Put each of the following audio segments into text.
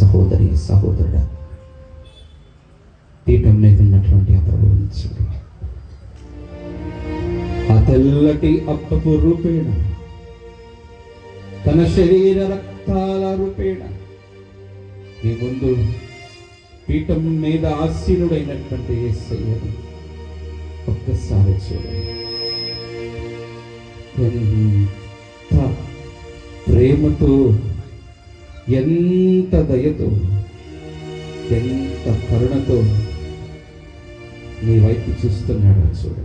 సహోదరి సహోదరుడు. పీఠం మీద ఉన్నటువంటి ఆ ప్రభువుని చూడు. ఆ తెల్లటి అప్పపు రూపేణ తన శరీర రక్తాల రూపేణ నీ ముందు పీఠం మీద ఆసీనుడైనటువంటి ఏసయ్యను ఒక్కసారి చూడండి ఎంత ప్రేమతో ఎంత దయతో ఎంత కరుణతో నీ వైపు చూస్తున్నాడు చూడు.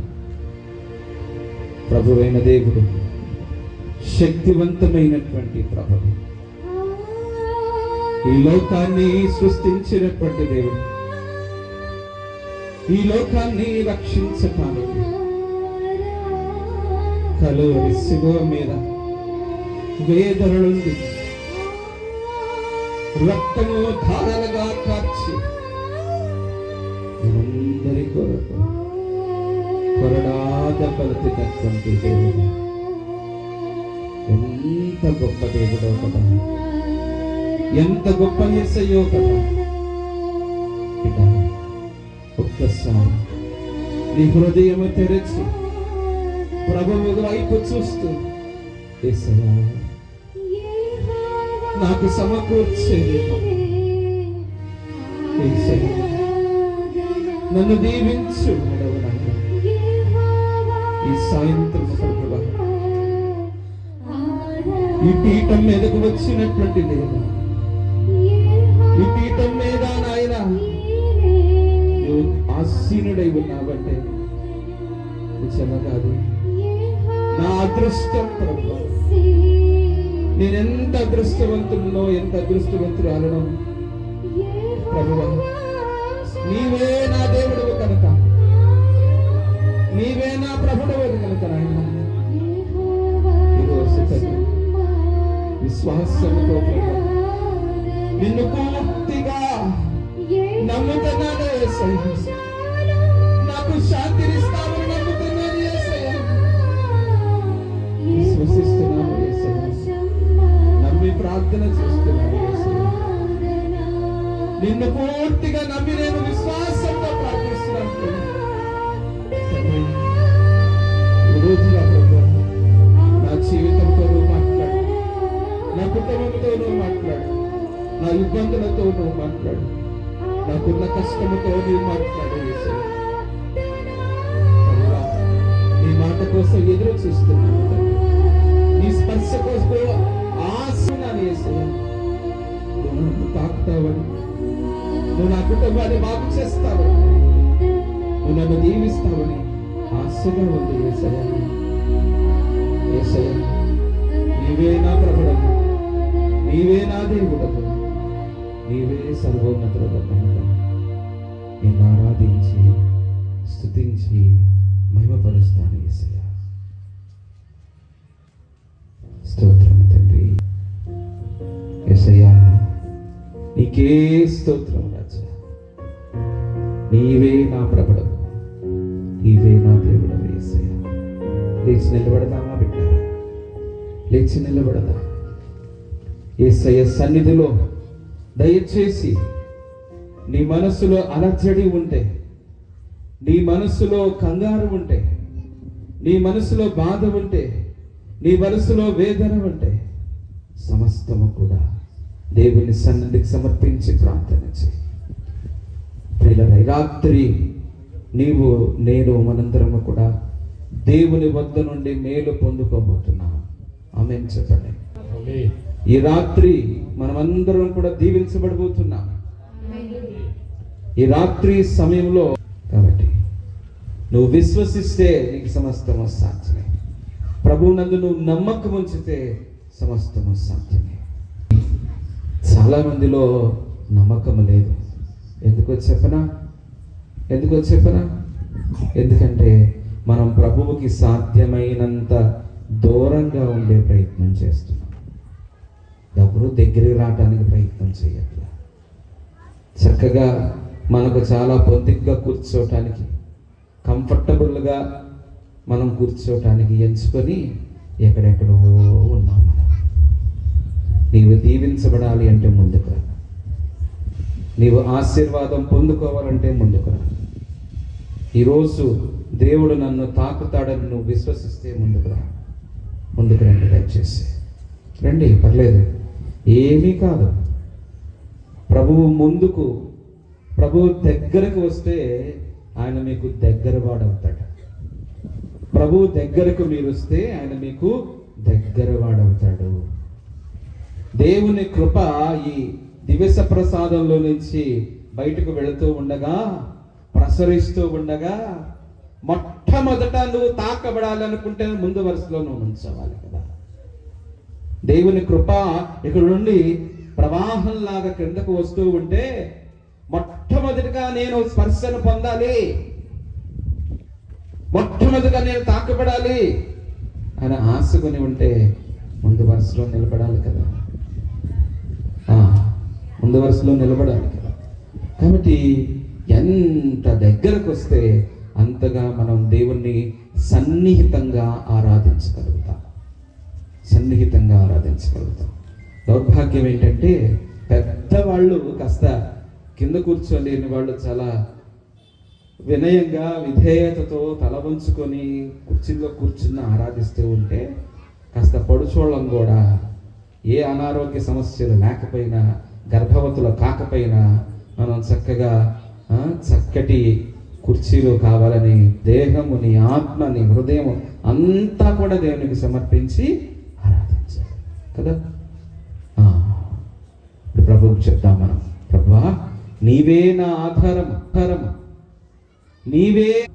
ప్రభువైన దేవుడు శక్తివంతమైనటువంటి ప్రభువు ఈ లోకాన్ని సృష్టించినటువంటి దేవుడు. ఈ లోకాన్ని రక్షించటానికి కలువరి శిలువ మీద వేదనలుంది. రక్తము ధారలుగా కార్చి మనందరి కొరకు కొరడాద పలికినటువంటి దేవుడు. ఎంత గొప్ప దేవుడో కదా. ఎంత గొప్ప ఎస్సయ్యో కదా. ఒక్కసారి నీ హృదయము తెరచి ప్రభువు వైపు చూస్తూ ఎసయా నాకు సమకూర్చేది. నన్ను దీవించు ఈ సాయంత్రం ప్రభువా, ఈ పీఠం మీదకు వచ్చినటువంటి నేను ఈ పీఠం మీద నాయన ఆసీనుడై ఉన్నావంటే నిజంగా కాదు? నా అదృష్టం ప్రభు నేనెంత అదృష్టవంతుడునో ఎంత అదృష్టవంతురాలనో. ప్రభువా నీవే నా దేవుడు కనుక. నీవే నా ప్రభుడవు కనుక నాయన. విశ్వాసంతో నిన్ను పూర్తిగా నమ్ముతున్నాను ప్రార్థన చేస్తున్నాను నిన్ను పూర్తిగా నమ్మి నేను విశ్వాసంతో ప్రార్థిస్తున్నాను తండ్రి. నా ప్రభు నా జీవితంతో నువ్వు మాట్లాడు. నా కుటుంబంతో నువ్వు మాట్లాడు. నా ఇబ్బందులతో నువ్వు మాట్లాడు. నాకున్న కష్టముతో నువ్వు మాట్లాడు నీ మాట కోసం ఎదురు చూస్తున్నాను నీ స్పర్శ కోసం నువ్వు తాకుతావని నువ్వు నా కుటుంబాన్ని బాగు చేస్తావు నువ్వు నన్ను దీవిస్తావని ఆశగా ఉంది యేసయ్య యేసయ్య నీవే నా ప్రభుడము నీవే నా దేవుడము నీవే సర్వోన్నతుడము కనుక ఆరాధించి స్థుతించి మహిమపరుస్తాను ఏసయ్యా స్తోత్రం నీకే స్తోత్రం రాజా. నీవే నా ప్రభుడము నీవే నా దేవుడు యేసయ్య లేచి నిలబడదామా బిడ్డ? లేచి నిలబడదా? ఏసయ్య సన్నిధిలో దయచేసి నీ మనసులో అలజడి ఉంటే నీ మనసులో కంగారు ఉంటే నీ మనసులో బాధ ఉంటే నీ మనసులో వేదన ఉంటే సమస్తము కూడా దేవుని సన్నిధికి సమర్పించి ప్రార్థన చేయి. రాత్రి నీవు నేను మనందరము కూడా దేవుని వద్ద నుండి మేలు పొందుకోబోతున్నాం. ఆమె చెప్పండి. ఈ రాత్రి మనమందరం కూడా దీవించబడబోతున్నాం. ఈ రాత్రి సమయంలో కాబట్టి నువ్వు విశ్వసిస్తే నీకు సమస్తము సాధ్యమే. ప్రభువు నందు నువ్వు నమ్మకం ఉంచితే సమస్తము సాధ్యమే. చాలా మందిలో నమ్మకం లేదు. ఎందుకో చెప్పనా? ఎందుకో చెప్పనా? ఎందుకంటే మనం ప్రభువుకి సాధ్యమైనంత దూరంగా ఉండే ప్రయత్నం చేస్తున్నాం. ఎవరు దగ్గరికి రావడానికి ప్రయత్నం చేయట్లా. చక్కగా మనకు చాలా పొద్దుగ్గా కూర్చోటానికి కంఫర్టబుల్గా మనం కూర్చోటానికి ఎంచుకొని ఎక్కడెక్కడో నీవు దీవించబడాలి అంటే ముందుకురా నీవు ఆశీర్వాదం పొందుకోవాలంటే ముందుకురా ఈరోజు దేవుడు నన్ను తాకుతాడని నువ్వు విశ్వసిస్తే ముందుకు రా. ముందుకు రండి దయచేసి. రండి పర్లేదు. ఏమీ కాదు. ప్రభువు ముందుకు ప్రభువు దగ్గరకు వస్తే ఆయన మీకు దగ్గరవాడవుతాడు. ప్రభువు దగ్గరకు మీరు వస్తే ఆయన మీకు దగ్గర వాడవుతాడు దేవుని కృప ఈ దివస ప్రసాదంలో నుంచి బయటకు వెళుతూ ఉండగా ప్రసరిస్తూ ఉండగా మొట్టమొదట నువ్వు తాకబడాలనుకుంటే ముందు వరుసలో నువ్వు ఉంచవాలి కదా. దేవుని కృప ఇక్కడ నుండి ప్రవాహంలాగా క్రిందకు వస్తూ ఉంటే మొట్టమొదటిగా నేను స్పర్శను పొందాలి. మొట్టమొదటిగా నేను తాకబడాలి అని ఆశకొని ఉంటే ముందు వరుసలో నిలబడాలి కదా. ముందు వరుసలో నిలబడాలి కదా. కాబట్టి ఎంత దగ్గరకు వస్తే అంతగా మనం దేవుణ్ణి సన్నిహితంగా ఆరాధించగలుగుతాం. సన్నిహితంగా ఆరాధించగలుగుతాం. దౌర్భాగ్యం ఏంటంటే పెద్దవాళ్ళు కాస్త కింద కూర్చోలేని వాళ్ళు చాలా వినయంగా విధేయతతో తల వంచుకొని కుర్చీలో కూర్చున్న ఆరాధిస్తూ ఉంటే కాస్త పడుచోళ్ళం కూడా ఏ అనారోగ్య సమస్యలు లేకపోయినా గర్భవతులు కాకపోయినా మనం చక్కగా చక్కటి కుర్చీలు కావాలని దేహముని ఆత్మని హృదయం అంతా కూడా దేవునికి సమర్పించి ఆరాధించాలి. కదా? ఇప్పుడు ప్రభువుకి చెప్తాం మనం. ప్రభువా నీవే నా ఆధారం ఆధారము. నీవే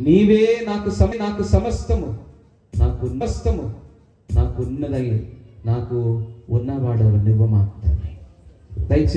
నీవే నాకు సమ నాకు సమస్తము. నాకు సమస్తము నాకు ఉన్నదై నాకు ఉన్నవాడవు నువ్వమా దయచేసి